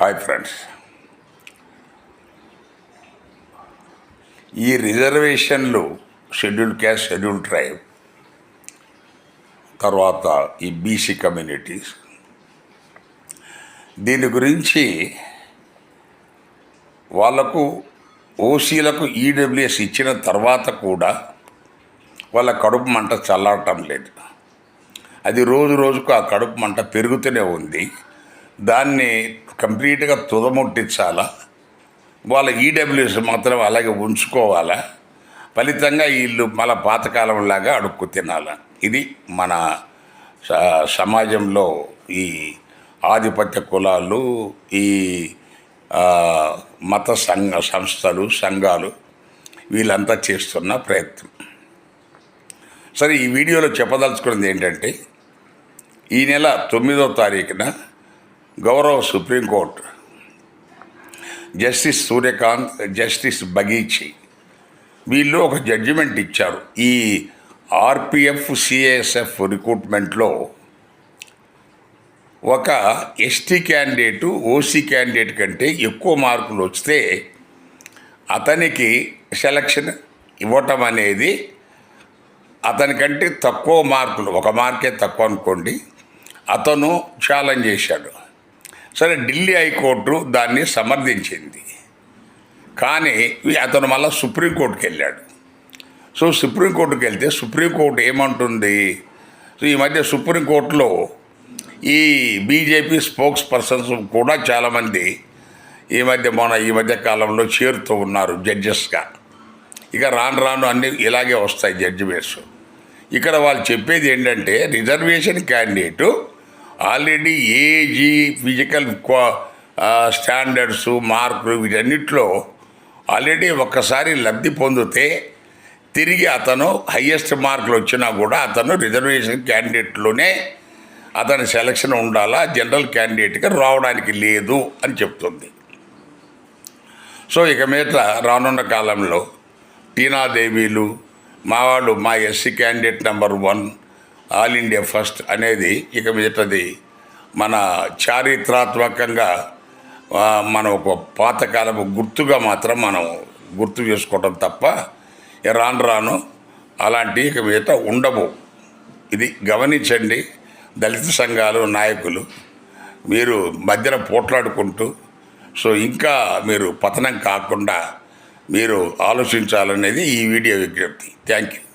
Hi friends ఈ రిజర్వేషన్లు schedule caste schedule tribe తర్వాత ఈ బీసీ కమ్యూనిటీస్ దీని గురించి వాళ్ళకు ఓసీలకు ఈడబ్ల్యూఎస్ ఇచ్చిన తర్వాత కూడా వాళ్ళ కడుపు మంట చల్లారటం లేదు. అది రోజు రోజుకు ఆ కడుపు మంట పెరుగుతూనే ఉంది. దాన్ని కంప్లీట్గా తుదముట్టించాలా? వాళ్ళ ఈడబ్ల్యూఎస్ మాత్రం అలాగే ఉంచుకోవాలా? ఫలితంగా వీళ్ళు మళ్ళీ పాతకాలంలాగా అడుక్కు తినాల? ఇది మన సమాజంలో ఈ ఆధిపత్య కులాలు ఈ మత సంఘ సంస్థలు సంఘాలు వీళ్ళంతా చేస్తున్న ప్రయత్నం. సరే ఈ వీడియోలో చెప్పదలుచుకున్నది ఏంటంటే ఈ నెల తొమ్మిదో తారీఖున గౌరవ supreme court justice Suryakant justice Bagchi వీళ్ళు ఒక జడ్జిమెంట్ ఇచ్చారు. ఈ ఆర్పిఎఫ్ సిఏఎస్ఎఫ్ రిక్రూట్మెంట్లో ఒక ఎస్టీ క్యాండిడేటు ఓసీ క్యాండిడేట్ కంటే ఎక్కువ మార్కులు వస్తే అతనికి సెలక్షన్ ఇవ్వటం అనేది అతనికంటే తక్కువ మార్కులు ఒక మార్కే తక్కువ అనుకోండి అతను ఛాలెంజ్ చేశాడు. సరే ఢిల్లీ హైకోర్టు దాన్ని సమర్థించింది. కానీ అతను మళ్ళీ సుప్రీంకోర్టుకి వెళ్ళాడు. సో సుప్రీంకోర్టుకి వెళ్తే సుప్రీంకోర్టు ఏమంటుంది? సో ఈ మధ్య సుప్రీంకోర్టులో ఈ బీజేపీ స్పోక్స్ పర్సన్స్ కూడా చాలామంది ఈ మధ్య మన ఈ మధ్య కాలంలో చేరుతూ ఉన్నారు జడ్జెస్గా. ఇక రాను రాను అన్ని ఇలాగే వస్తాయి జడ్జిమెంట్స్. ఇక్కడ వాళ్ళు చెప్పేది ఏంటంటే reservation candidate already age physical standards మార్కులు వీటన్నిటిలో ఆల్రెడీ ఒక్కసారి లబ్ధి పొందితే తిరిగి అతను హయ్యెస్ట్ మార్కులు వచ్చినా కూడా అతను రిజర్వేషన్ క్యాండిడేట్లోనే అతని సెలక్షన్ ఉండాలా జనరల్ క్యాండిడేట్గా రావడానికి లేదు అని చెప్తుంది. సో ఇక మీద రానున్న కాలంలో టీనాదేవీలు మా వాళ్ళు మా SC candidate number one all India first అనేది ఇక మీదటది మన చారిత్రాత్మకంగా మనం ఒక పాతకాలపు గుర్తుగా మాత్రం మనం గుర్తు చేసుకోవడం తప్ప రాను రాను అలాంటి ఇక మీద ఉండవు. ఇది గమనించండి. దళిత సంఘాలు నాయకులు మీరు మధ్యన పోట్లాడుకుంటూ సో ఇంకా మీరు పతనం కాకుండా మీరు ఆలోచించాలనేది ఈ వీడియో విజ్ఞప్తి. Thank you.